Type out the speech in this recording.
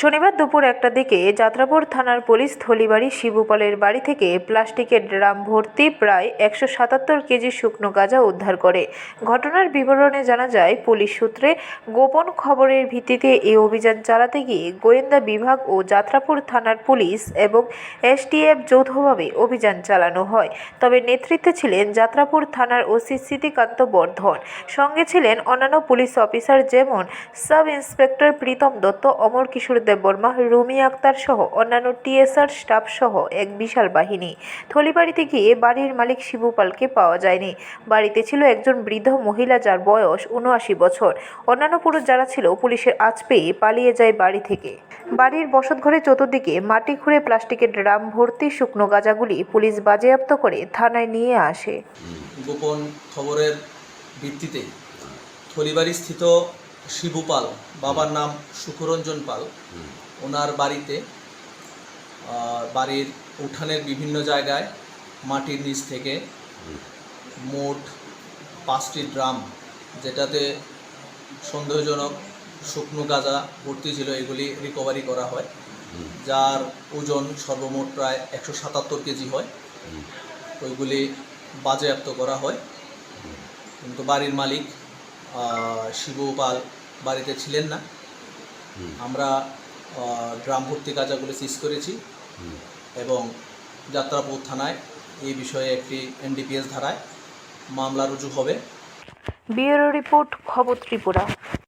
শনিবার দুপুর একটা দিকে যাত্রাপুর থানার পুলিশ থলিবাড়ি শিবুপালের বাড়ি থেকে প্লাস্টিকের ড্রাম ভর্তি প্রায় একশো সাতাত্তর কেজি শুকনো গাঁজা উদ্ধার করে। ঘটনার বিবরণে জানা যায়, পুলিশ সূত্রে গোপন খবরের ভিত্তিতে এই অভিযান চালাতে গিয়ে গোয়েন্দা বিভাগ ও যাত্রাপুর থানার পুলিশ এবং এসটিএফ যৌথভাবে অভিযান চালানো হয়। তবে নেতৃত্বে ছিলেন যাত্রাপুর থানার ওসি স্মৃতিকান্ত বর্ধন। সঙ্গে ছিলেন অন্যান্য পুলিশ অফিসার যেমন সাব ইন্সপেক্টর প্রীতম দত্ত, অমর কিশোর দেববর্মা রুমি আক্তার সহ অন্যান্য টিএসআর স্টাফ সহ এক বিশাল বাহিনী। থলিবাড়িতে গিয়ে বাড়ির মালিক শিবুপালকে পাওয়া যায়নি। বাড়িতে ছিল একজন বৃদ্ধ মহিলা যার বয়স উনআশি বছর। অন্যান্য পুরুষ যারা ছিল, পুলিশের আজ পেয়ে পালিয়ে যায় বাড়ি থেকে। বাড়ির বসতঘরে চতুর্দিকে মাটি খুঁড়ে প্লাস্টিকের ড্রাম ভর্তি শুকনো গাঁজাগুলি পুলিশ বাজেয়াপ্ত করে থানায় নিয়ে আসে। গোপন খবরের ভিত্তিতে থলিবাড়ি স্থিত শিবু পাল বাবার নাম সুখরঞ্জন পাল। ওনার বাড়িতে বাড়ির উঠানের বিভিন্ন জায়গায় মাটির নিচ থেকে মোট পাঁচটি ড্রাম যেটাতে সন্দেহজনক শুকনো গাঁজা ভর্তি ছিল এগুলি রিকভারি করা হয়। যার ওজন সর্বমোট প্রায় একশো সাতাত্তর কেজি হয়। ওইগুলি বাজেয়াপ্ত করা হয়। কিন্তু বাড়ির মালিক আহ, শিবু পাল বাড়িতে ছিলেন না। আমরা গ্রাম ড্রাম ভর্তি কাজাগুলো সিজ করেছি এবং যাত্রাপুর থানায় এই বিষয়ে একটি এনডিপিএস ধারায় মামলা রুজু হবে। ব্যুরো রিপোর্ট খবর ত্রিপুরা।